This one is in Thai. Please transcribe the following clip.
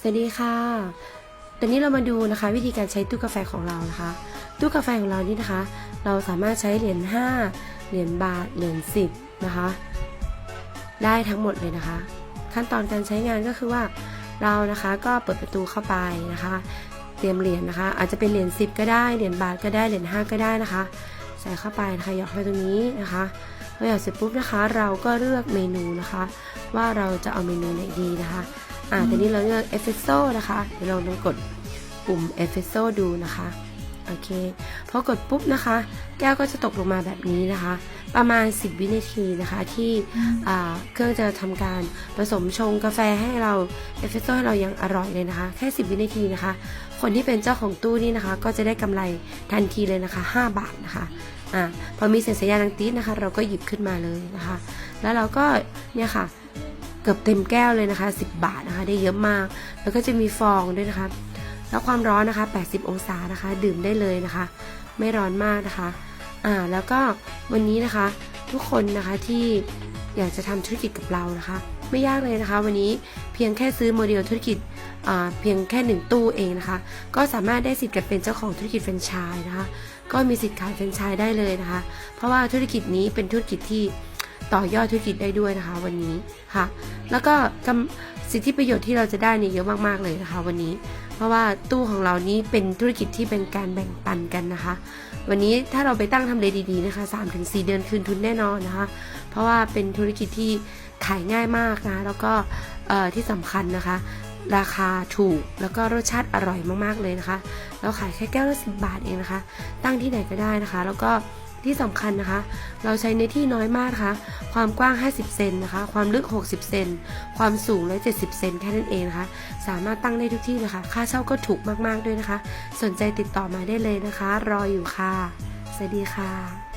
สวัสดีค่ะ ตอนนี้เรามาดูนะคะ วิธีการใช้ตู้กาแฟของเรานะคะ ตู้กาแฟของเรานี่นะคะ เราสามารถใช้เหรียญ5เหรียญบาท เหรียญ10นะคะ ได้ทั้งหมดเลยนะคะ ขั้นตอนการใช้งานก็คือว่าเรานะคะก็เปิดประตูเข้าไปนะคะ เตรียมเหรียญนะคะ อาจจะเป็นเหรียญ10 ก็ได้ เหรียญบาทก็ได้ เหรียญ5ก็ได้นะคะ ใส่เข้าไปนะคะหยอดเข้าไปตรงนี้นะคะพอหยอดเสร็จปุ๊บนะคะ เราก็เลือกเมนูนะคะ ว่าเราจะเอาเมนูไหนดีนะคะ อ่าตอนนี้เราเลือกเอสเฟรสโซ่นะคะเดี๋ยวเราลองกดปุ่มเอสเฟรสโซ่ดูนะคะโอเคพอกดปุ๊บนะคะ แก้วก็จะตกลงมาแบบนี้นะคะ ประมาณ 10 วินาทีนะคะที่อ่าเครื่องจะทำการผสมชงกาแฟให้เราเอสเฟรสโซ่ให้เรายังอร่อยเลยนะคะ แค่ 10 วินาทีนะคะ คนที่เป็นเจ้าของตู้นี่นะคะ ก็จะได้กำไรทันทีเลยนะคะ 5 บาทนะคะอ่าพอมีเสียงสัญญาณดังตีดนะคะ เราก็หยิบขึ้นมาเลยนะคะ แล้วเราก็เนี่ยค่ะ เกือบเต็มแก้วเลยนะคะ 10 บาทนะคะ ได้เยอะมาก แล้วก็จะมีฟองด้วยนะคะ แล้วความร้อนนะคะ 80 องศานะคะ ดื่มได้เลยนะคะ ไม่ร้อนมากนะคะอ่าแล้วก็วันนี้นะคะทุกคนนะคะที่อยากจะทำธุรกิจกับเรานะคะ ไม่ยากเลยนะคะ วันนี้เพียงแค่ซื้อโมเดลธุรกิจอ่าเพียงแค่หนึ่งตู้เองนะคะ ก็สามารถได้สิทธิ์กันเป็นเจ้าของธุรกิจแฟรนไชส์นะคะ ก็มีสิทธิ์ขายแฟรนไชส์ได้เลยนะคะ เพราะว่าธุรกิจนี้เป็นธุรกิจที่ ต่อยอดธุรกิจได้ด้วยนะคะ วันนี้ค่ะ แล้วก็กำสิทธิประโยชน์ที่เราจะได้เนี่ยเยอะมาก ๆ เลยนะคะ วันนี้ เพราะว่าตู้ของเรานี้เป็นธุรกิจที่เป็นการแบ่งปันกันนะคะ วันนี้ถ้าเราไปตั้งทำเลดีๆนะคะ3-4 เดือนคืนทุนแน่นอนนะคะ เพราะว่าเป็นธุรกิจที่ขายง่ายมากนะแล้วก็ที่สำคัญนะคะ ราคาถูกแล้วก็รสชาติอร่อยมากๆเลยนะคะ เราขายแค่แก้วละสิบาทเองนะคะ ตั้งที่ไหนก็ได้นะคะ แล้วก็ ที่สำคัญนะคะ เราใช้ในที่น้อยมากนะคะ ความกว้าง 50 เซนนะคะ ความลึก 60 เซน ความสูง170 เซนแค่นั้นเองนะคะ สามารถตั้งได้ทุกที่นะคะ ค่าเช่าก็ถูกมากๆด้วยนะคะ สนใจติดต่อมาได้เลยนะคะ รออยู่ค่ะ สวัสดีค่ะ